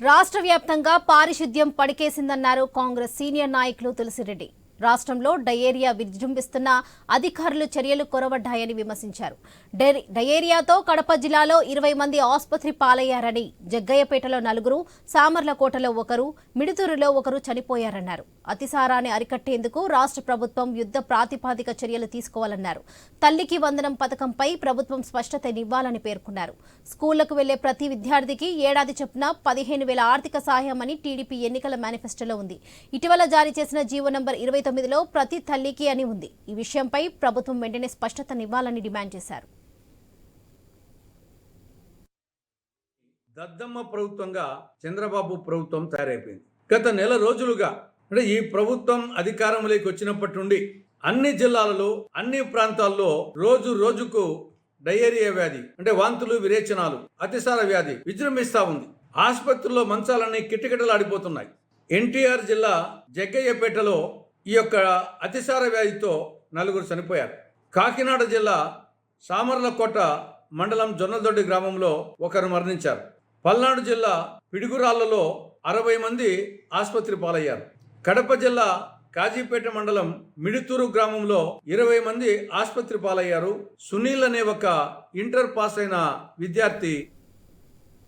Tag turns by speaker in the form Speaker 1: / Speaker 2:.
Speaker 1: రాష్ట్ర వ్యాప్తంగా పారిశుద్ధ్యం పడికేసిందన్నారు కాంగ్రెస్ సీనియర్ నాయకులు తులసిరెడ్డి. రాష్ట్రంలో డయేరియా విజృంభిస్తున్న అధికారులు చర్యలు కొరవడ్డాయని విమర్శించారు. డై- డయేరియాతో కడప జిల్లాలో ఇరవై మంది ఆసుపత్రి పాలయ్యారని జగ్గయ్యపేటలో నలుగురు సామర్లకోటలో ఒకరు మిడుతూరులో ఒకరు చనిపోయారన్నారు. అతిసారాన్ని అరికట్టేందుకు రాష్ట్ర ప్రభుత్వం యుద్ధ ప్రాతిపాదిక చర్యలు తీసుకోవాలన్నారు. తల్లికి వందనం పథకంపై ప్రభుత్వం స్పష్టతనివ్వాలని పేర్కొన్నారు. స్కూళ్ళకు వెళ్ళే ప్రతి విద్యార్థికి ఏడాది చొప్పున పదిహేను వేల ఆర్థిక అని టీడీపీ ఎన్నికల మేనిఫెస్టోలో ఉంది. ఇటీవల జారీ చేసిన జీవో నంబర్ ఇరవై తొమ్మిదిలో ప్రతి తల్లికి అని ఉంది. ఈ విషయంపై ప్రభుత్వం వెంటనే స్పష్టతనివ్వాలని డిమాండ్ చేశారు.
Speaker 2: దద్దమ్మ ప్రభుత్వంగా చంద్రబాబు ప్రభుత్వం తయారైపోయింది. గత నెల రోజులుగా అంటే ఈ ప్రభుత్వం అధికారంలోకి వచ్చినప్పటి నుండి అన్ని జిల్లాలలో అన్ని ప్రాంతాల్లో రోజు రోజుకు డయేరియా వ్యాధి అంటే వాంతులు విరేచనాలు అతిసార వ్యాధి విజృంభిస్తా ఉంది. ఆసుపత్రుల్లో మంచాలన్నీ కిటకిటలాడిపోతున్నాయి. ఎన్టీఆర్ జిల్లా జగ్గయ్యపేటలో ఈ యొక్క అతిసార వ్యాధితో నలుగురు చనిపోయారు. కాకినాడ జిల్లా సామర్లకోట మండలం జొన్నదొడ్డి గ్రామంలో ఒకరు మరణించారు. పల్నాడు జిల్లా పిడుగురాళ్ళలో అరవై మంది ఆసుపత్రి పాలయ్యారు. కడప జిల్లా కాజీపేట మండలం మిడితూరు గ్రామంలో ఇరవై మంది ఆసుపత్రి పాలయ్యారు. సునీల్ అనే ఒక ఇంటర్ పాస్ అయిన విద్యార్థి